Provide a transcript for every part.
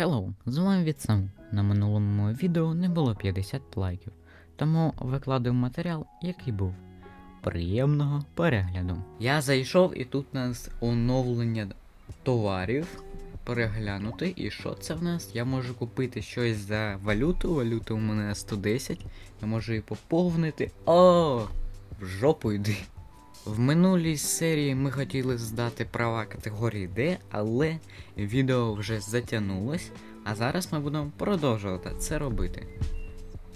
Hello, з вами Вітсам. На минулому відео не було 50 лайків, тому викладив матеріал, який був. Приємного перегляду. Я зайшов і тут у нас оновлення товарів. Переглянути. І що це в нас? Я можу купити щось за валюту. Валюта у мене 110. Я можу її поповнити. О! В жопу йди. В минулій серії ми хотіли здати права категорії D, але відео вже затягнулось, а зараз ми будемо продовжувати це робити.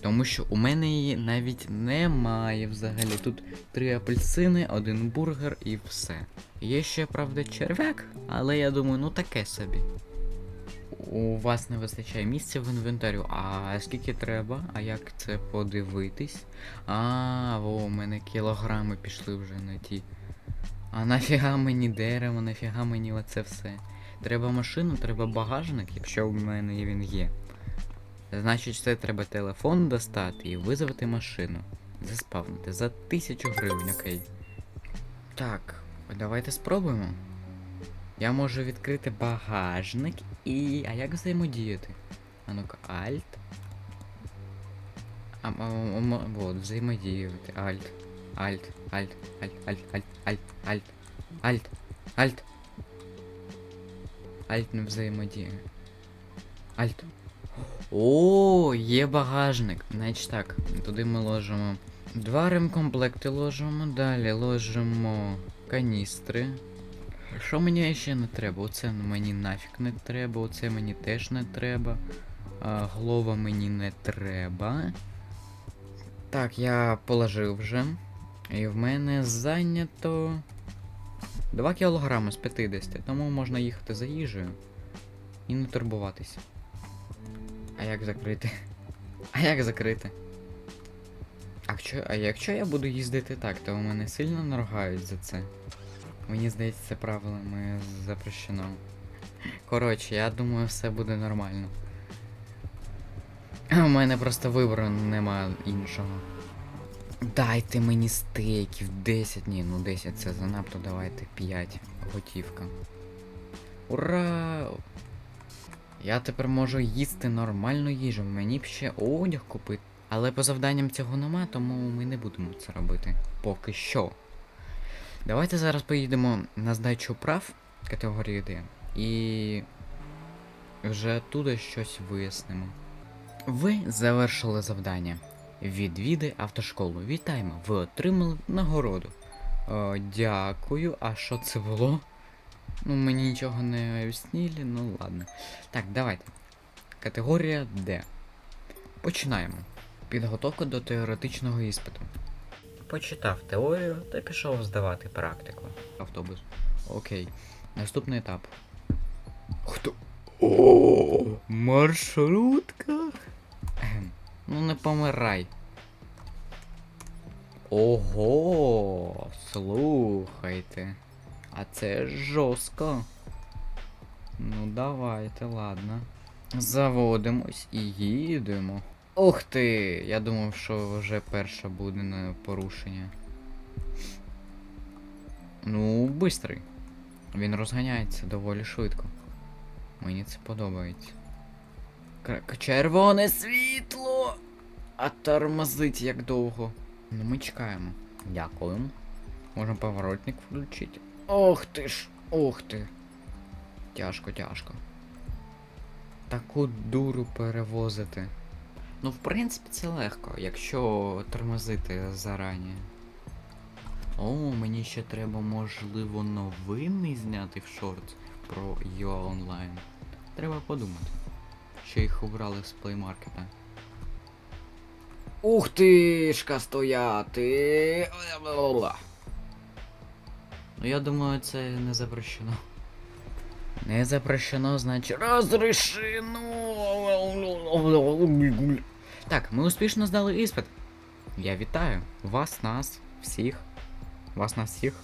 Тому що у мене її навіть немає взагалі. Тут три апельсини, один бургер і все. Є ще, правда, черв'як, але я думаю, ну таке собі. У вас не вистачає місця в інвентарю. А скільки треба? А як це подивитись? А, во, у мене кілограми пішли вже на ті. А нафіга мені дерево, нафіга мені оце все. Треба машину, треба багажник, якщо в мене він є. Значить, це треба телефон достати і визвати машину. Заспавнити за тисячу гривень, окей. Так, давайте спробуємо. Я можу відкрити багажник і. А як взаємодіяти? А ну-ка, Alt. А, а, а, вот, взаємодіяти. Alt. Alt. Alt. Alt. Alt. Alt. Alt. Alt. Alt. Alt. Alt не взаємодіє. Alt. О, є багажник. Значить так, туди ми ложимо. Два ремкомплекти ложимо, далі ложимо каністри. Що мені ще не треба? Оце мені нафіг не треба, оце мені теж не треба. А, голова мені не треба. Так, я положив вже. І в мене зайнято 2 кілограми з 50, тому можна їхати за їжею і не турбуватися. А як закрити? А як закрити? А якщо, а якщо я буду їздити так, то мене сильно наругають за це. Мені здається, це правилами запрещено. Коротше, я думаю, все буде нормально. У мене просто вибору нема іншого. Дайте мені стейків 10, ні, ну 10 це занадто, давайте 5 готівка. Ура! Я тепер можу їсти нормальну їжу, мені б ще одяг купити. Але по завданням цього нема, тому ми не будемо це робити. Поки що. Давайте зараз поїдемо на здачу прав категорії D і вже туди щось вияснимо. Ви завершили завдання. Відвіди автошколу. Вітаємо! Ви отримали нагороду. О, дякую. А що це було? Ну, мені нічого не об'яснили, ну ладно. Так, давайте. Категорія D. Починаємо. Підготовка до теоретичного іспиту. Почитав теорію та пішов здавати практику. Автобус. Окей. Наступний етап. Хто? О, маршрутка. Ну не помирай. Ого, слухайте. А це жорстко. Ну давайте, ладно. Заводимось і їдемо. Ух ти! Я думав, що вже перша буде на порушення. Ну, бистрий. Він розганяється доволі швидко. Мені це подобається. Кра- Червоне світло! А тормозить як довго. Ну ми чекаємо. Дякуємо. Можемо поворотник включити. Ох ти ж! Ох ти! Тяжко, тяжко. Таку дуру перевозити. Ну, в принципі, це легко, якщо тормозити зарані. О, мені ще треба, можливо, новини зняти в шорт про UA Online. Треба подумати. Що їх убрали з плеймаркета. Ух ти, шка стояти. Ну я думаю, це не запрещено. Не запрещено, значить розрешено. Так, ми успішно здали іспит. Я вітаю. Вас, нас, всіх. Вас нас всіх.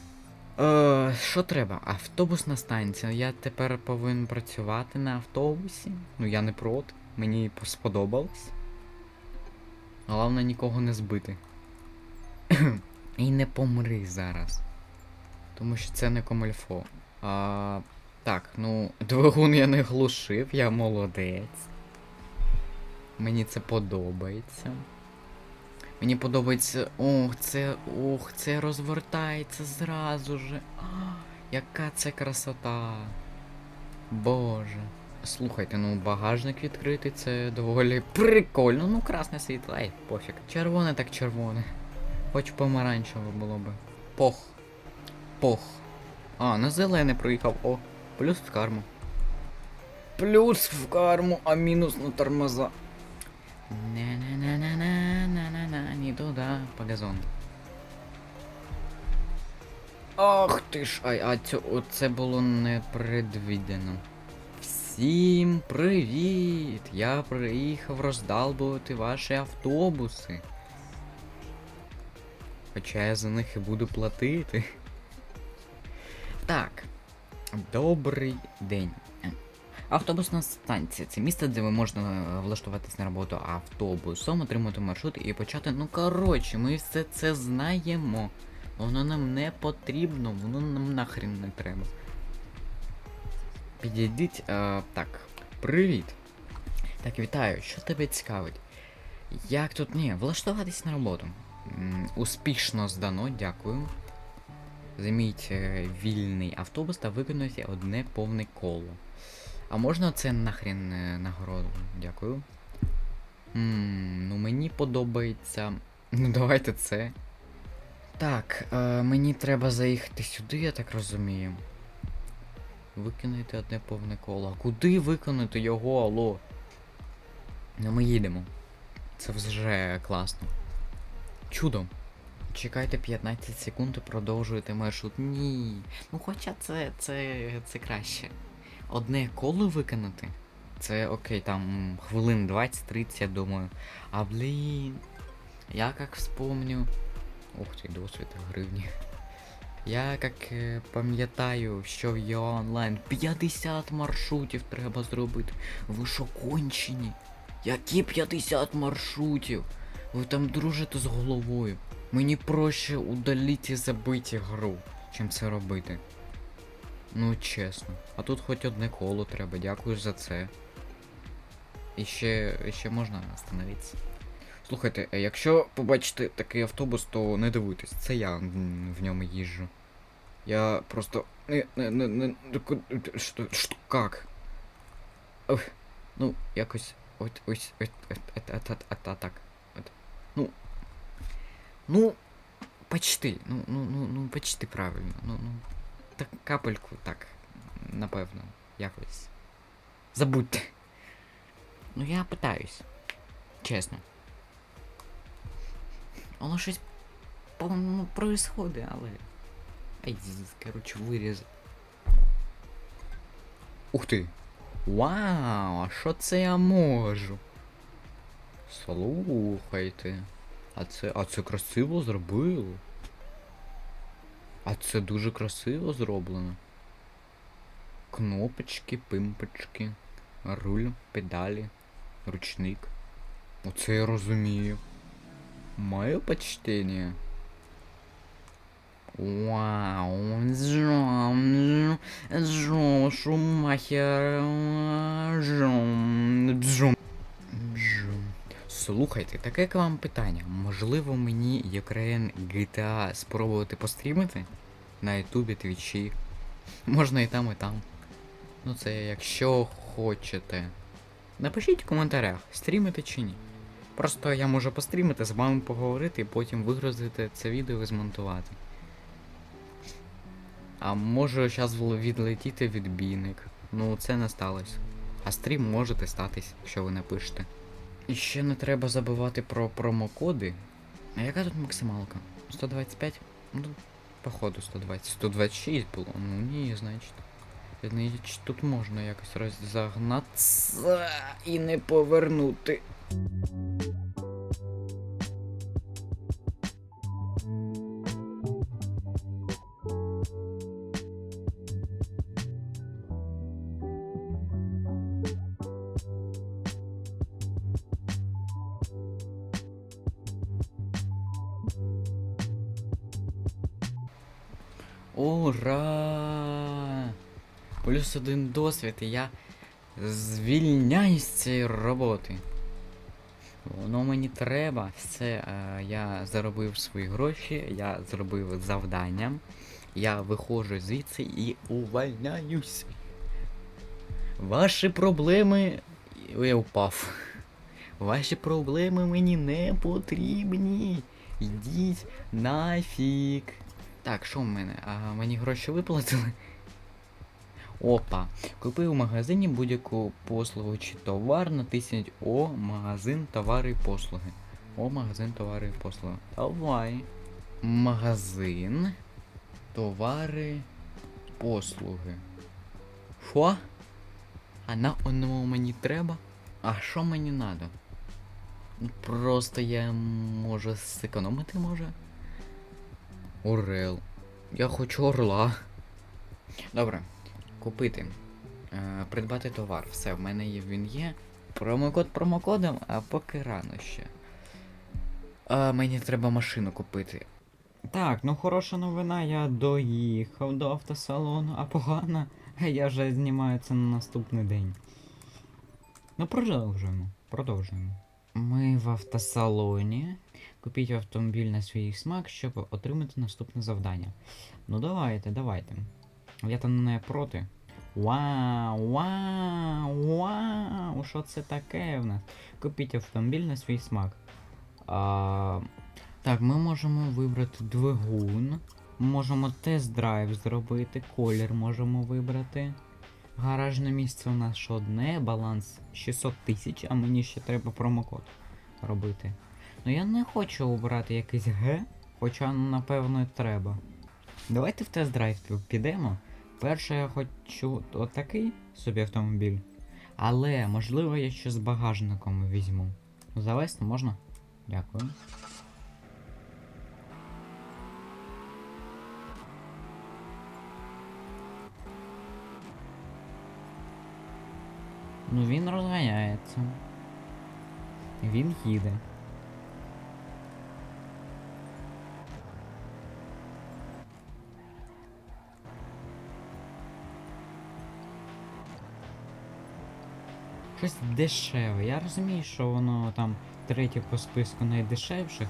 Е, що треба? Автобусна станція. Я тепер повинен працювати на автобусі. Ну я не проти. Мені сподобалось. Головне нікого не збити. І не помри зараз. Тому що це не комельфо. А, Так, ну, двигун я не глушив, я молодець. Мені це подобається. Мені подобається. Ох, це. Ох, це розвертається зразу же. А, яка це красота. Боже. Слухайте, ну багажник відкритий, це доволі прикольно. Ну, красне світло, ай, пофіг. Червоне так червоне. Хоч помаранчеве було би. Пох. Пох. А, на зелене проїхав. О, плюс в карму. Плюс в карму, а мінус на тормоза. На-на-на-на-на-на-на-на, не туда, по газону. Ах ти ж, ай, а цю, оце було непредвідено. Всім привіт! Я приїхав роздалбувати ваші автобуси. Хоча я за них і буду платити. Так. Добрий день. Автобусна станція це місце, де ви можна е, влаштуватись на роботу автобусом, отримати маршрут і почати. Ну коротше, ми все це знаємо. Воно нам не потрібно, воно нам нахрен не треба. Підійдіть. А, так. Привіт. Так, вітаю, що тебе цікавить? Як тут ні, влаштуватись на роботу. М, Успішно здано, дякую. Займіть е, вільний автобус та виконуйте одне повне коло. А можна це нахрен е, нагороду? Дякую. М, ну мені подобається. Ну давайте це. Так, е, мені треба заїхати сюди, я так розумію. Виконайте одне повне коло. Куди виконати його, алло? Ну ми їдемо. Це вже класно. Чудо. Чекайте 15 секунд і продовжуєте маршрут. Ні. Ну хоча це, це, це краще. Одне коло виконати. Це окей, там хвилин 20-30, я думаю. А блін. Я як вспомню. Ух ти, досвід гривні. Я як е, пам'ятаю, що в його онлайн 50 маршрутів треба зробити. Ви що кончені? Які 50 маршрутів? Ви там дружите з головою. Мені проще удаліть і забити гру, чим це робити. Ну чесно. А тут хоч одне коло треба, дякую за це. І ще ще можна остановитися. Слухайте, якщо побачите такий автобус, то не дивуйтесь, це я в ньому їжджу. Я просто... Не, не, не, не, Що? Що? Как? Ну, якось... Ось, ось, ось, так. Ну. Ну. Почти. Ну, ну, ну, ну, почти правильно. Ну, ну. Так, капельку, так. Напевно, якось. Забудьте. Ну я питаюсь. Чесно. Воно щось по-моєму происходить, але. Ай, коротше, виріз. Ух ти! Вау, а що це я можу? Слухайте. А це. А це красиво зробило. А це дуже красиво зроблено. Кнопочки, пимпочки, руль, педалі, ручник. Оце я розумію. Моє почтение. Вау, джом, джом, шумахер, джом. Джом. Слухайте, таке к вам питання. Можливо, мені Ukraine GTA спробувати пострімити? На Ютубі, Твічі. Можна і там, і там. Ну це якщо хочете. Напишіть в коментарях, стрімити чи ні. Просто я можу пострімити, з вами поговорити і потім вигрузити це відео і змонтувати. А може зараз відлетіти відбійник. Ну це не сталося. А стрім можете статись, якщо ви напишете. І ще не треба забувати про промокоди. А яка тут максималка? 125? Ну, походу 120. 126 було. Ну ні, значить. Значить, тут можна якось розігнатися і не повернути. Плюс один досвід, і я звільняюсь з цієї роботи. Воно мені треба. Все, е, я заробив свої гроші, я зробив завдання. Я виходжу звідси і увольняюсь. Ваші проблеми. Я впав. Ваші проблеми мені не потрібні. Йдіть нафіг. Так, що в мене? А мені гроші виплатили? Опа. Купи в магазині будь-яку послугу чи товар, натисніть О, магазин, товари і послуги. О, магазин, товари і послуги. Давай. Магазин. Товари. Послуги. Що? А на одному мені треба? А що мені надо? Ну, Просто я може зекономити може? Орел. Я хочу орла. Добре. Купити. Е, придбати товар. Все, в мене є, він є. Промокод промокодом, а поки рано ще. А, мені треба машину купити. Так, ну хороша новина, я доїхав до автосалону, а погана, я вже знімаю це на наступний день. Ну продовжуємо, продовжуємо. Ми в автосалоні. Купіть автомобіль на свій смак, щоб отримати наступне завдання. Ну давайте, давайте. Я там не проти. Вау, вау, вау! Що це таке в нас? Купіть автомобіль на свій смак. А, так, ми можемо вибрати двигун. Можемо тест-драйв зробити, колір можемо вибрати. Гаражне місце у нас ще одне, баланс 600 тисяч, а мені ще треба промокод робити. Ну я не хочу обрати якийсь Г, хоча напевно треба. Давайте в тест-драйв підемо. Перше я хочу отакий собі автомобіль. Але можливо я ще з багажником візьму. Завести можна? Дякую. Ну він розганяється. Він їде. Щось дешеве. Я розумію, що воно там третє по списку найдешевших,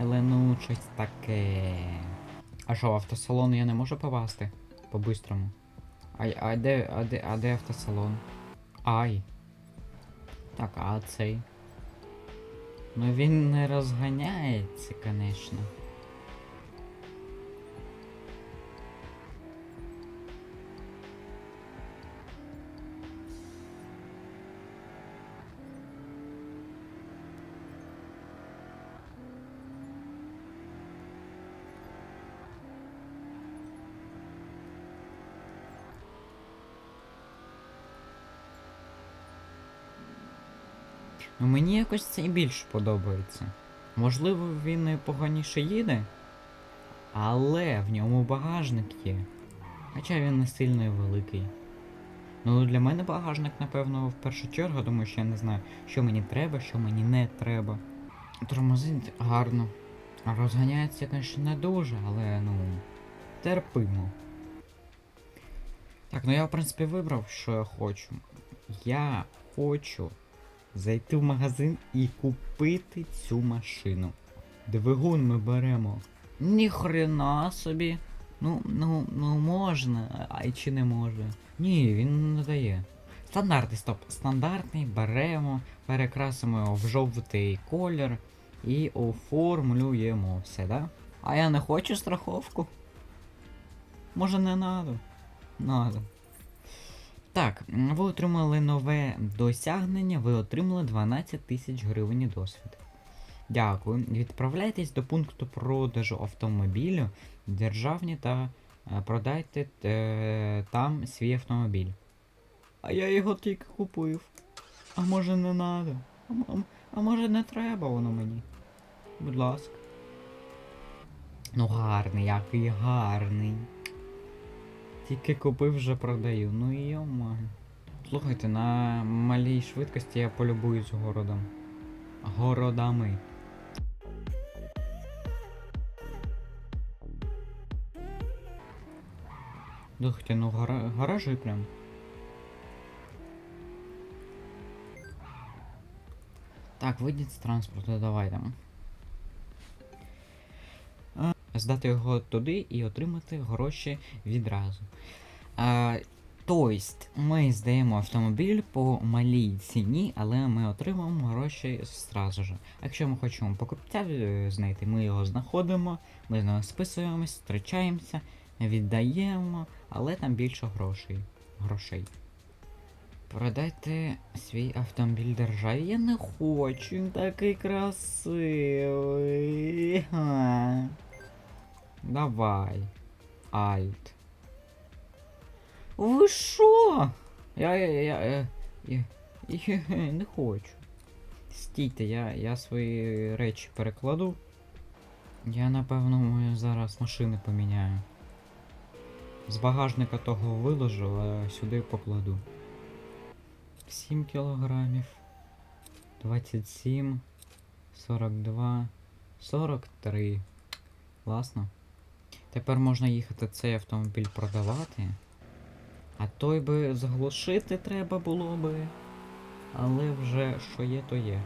але ну щось таке. А що, в автосалон я не можу попасти? По-бистрому. А, а де, а де, а де автосалон? Ай. Так, а цей. Ну він не розганяється, конечно. Ну мені якось це і більше подобається. Можливо, він і поганіше їде, але в ньому багажник є. Хоча він не сильно і великий. Ну для мене багажник, напевно, в першу чергу, тому що я не знаю, що мені треба, що мені не треба. Тормозить гарно. Розганяється, звісно, не дуже, але ну. терпимо. Так, ну я в принципі вибрав, що я хочу. Я хочу зайти в магазин і купити цю машину. Двигун ми беремо. Ніхрена собі. Ну, ну, ну можна, а й чи не може. Ні, він не дає. Стандартний, стоп. Стандартний беремо, перекрасимо його в жовтий колір і оформлюємо все, да? А я не хочу страховку. Може не надо? Надо. Так, ви отримали нове досягнення, ви отримали 12 тисяч гривень досвід. Дякую. Відправляйтесь до пункту продажу автомобілю державні та е, продайте е, там свій автомобіль. А я його тільки купив. А може не надо? А, а може не треба воно мені? Будь ласка. Ну гарний, який гарний. Тільки купив, вже продаю. Ну йома. Слухайте, на малій швидкості я полюбуюсь городом. Городами. Слухайте, ну гара... гаражі прям. Так, вийдіть з транспорту, давай там. Здати його туди і отримати гроші відразу. А, тобто, ми здаємо автомобіль по малій ціні, але ми отримуємо гроші зразу ж. Якщо ми хочемо покупця е, знайти, ми його знаходимо, ми з ним списуємось, зустрічаємося, віддаємо, але там більше грошей. грошей. Продайте свій автомобіль державі. Я не хочу, він такий красивий. Давай. Альт. Ви? Я, я, я, я, я, я, я не хочу. Стійте, я, я свої речі перекладу. Я напевно зараз машини поміняю. З багажника того виложу, а сюди покладу. 7 кілограмів. 27. 42. 43. Класно. Тепер можна їхати цей автомобіль продавати. А той би заглушити треба було би. Але вже що є, то є.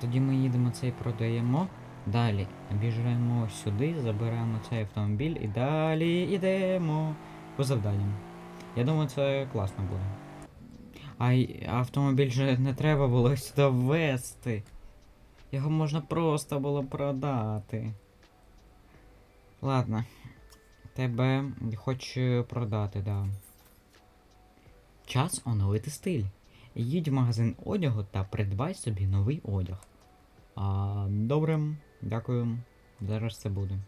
Тоді ми їдемо цей продаємо. Далі біжимо сюди, заберемо цей автомобіль і далі йдемо по завданням. Я думаю, це класно буде. А автомобіль же не треба було сюди ввести. Його можна просто було продати. Ладно. Тебе хочу продати, да. Час оновити стиль. Їдь в магазин одягу та придбай собі новий одяг. А, добре, дякую. Зараз це буде.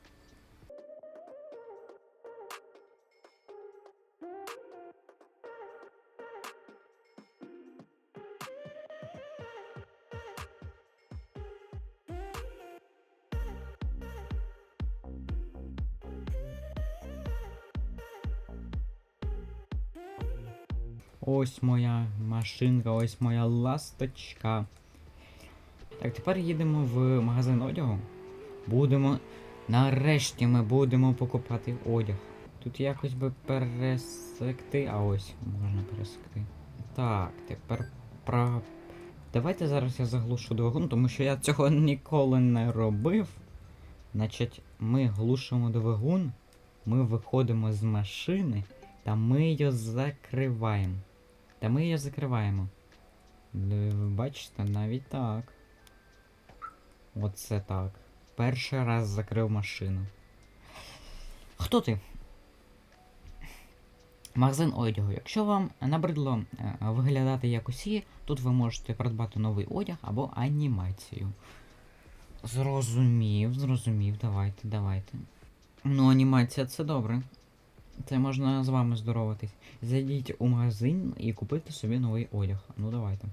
Ось моя машинка, ось моя ласточка. Так, тепер їдемо в магазин одягу. Будемо. Нарешті ми будемо покупати одяг. Тут якось би пересекти. А ось, можна пересекти. Так, тепер про. Давайте зараз я заглушу двигун, тому що я цього ніколи не робив. Значить, ми глушимо двигун, ми виходимо з машини, та ми її закриваємо. Та ми її закриваємо. Ви бачите, навіть так. Оце так. Перший раз закрив машину. Хто ти? Магазин одягу. Якщо вам набридло е, виглядати як усі, тут ви можете придбати новий одяг або анімацію. Зрозумів, зрозумів, давайте, давайте. Ну, анімація це добре. Це можна з вами здороватись. Зайдіть у магазин і купити собі новий одяг. Ну давайте.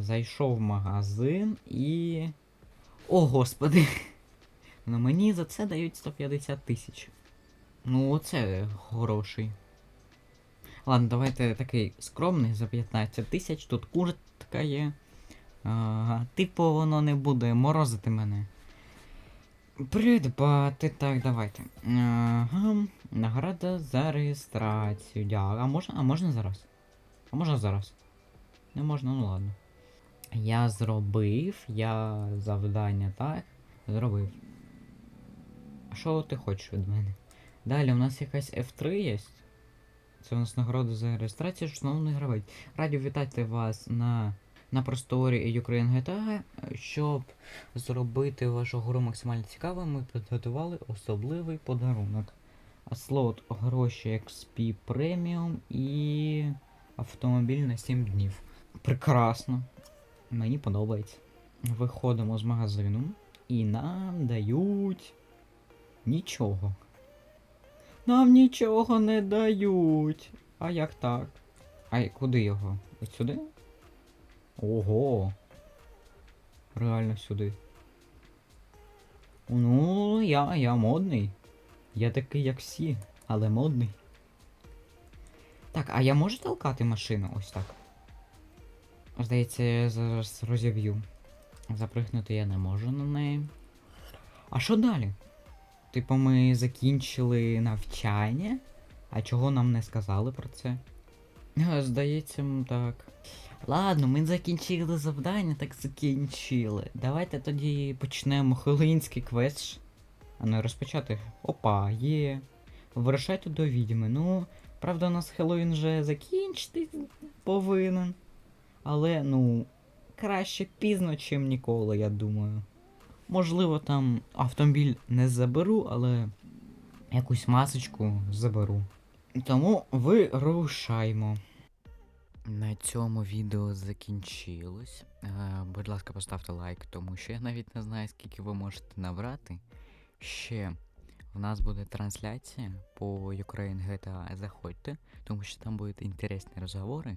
Зайшов в магазин і. О, господи! Ну мені за це дають 150 тисяч. Ну, оце грошей. Ладно, давайте такий скромний за 15 тисяч. Тут куртка є. Ага, типу воно не буде морозити мене. Придбати, так, давайте. Ага, награда за реєстрацію. Дякую. А можна, а можна зараз? А можна зараз? Не можна, ну ладно. Я зробив, я завдання, так? Зробив. А що ти хочеш від мене? Далі у нас якась F3 є. Це у нас нагорода за реєстрацію, шановний гравець. Раді вітати вас на, на просторі Ukraine GTA. Щоб зробити вашу гру максимально цікавою, ми підготували особливий подарунок. Слот гроші XP преміум і автомобіль на 7 днів. Прекрасно. Мені подобається. Виходимо з магазину і нам дають нічого. Нам нічого не дають. А як так? А куди його? Ось сюди? Ого. Реально сюди. Ну, я, я модний. Я такий, як всі, але модний. Так, а я можу толкати машину ось так? Здається, я зараз розіб'ю. Запригнути я не можу на неї. А що далі? Типу, ми закінчили навчання, а чого нам не сказали про це? Здається, так. Ладно, ми закінчили завдання, так закінчили. Давайте тоді почнемо Хеллоїнський квест. А не розпочати. Опа, є. Вирушайте до відьми. Ну, правда, у нас Хеллоїн вже закінчити повинен. Але, ну, краще пізно, чим ніколи, я думаю. Можливо, там автомобіль не заберу, але якусь масочку заберу. Тому вирушаймо. На цьому відео закінчилось. Е, будь ласка, поставте лайк, тому що я навіть не знаю, скільки ви можете набрати. Ще в нас буде трансляція по Ukraine GTA. Заходьте, тому що там будуть інтересні розговори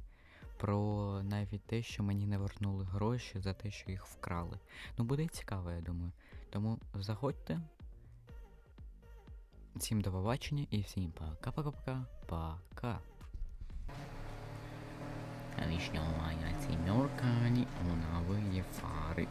про навіть те, що мені не вернули гроші за те, що їх вкрали. Ну, буде цікаво, я думаю. Тому заходьте. Всім до побачення і всім пока-пока-пока. Пока. Вишневая семерка, неоновые фары.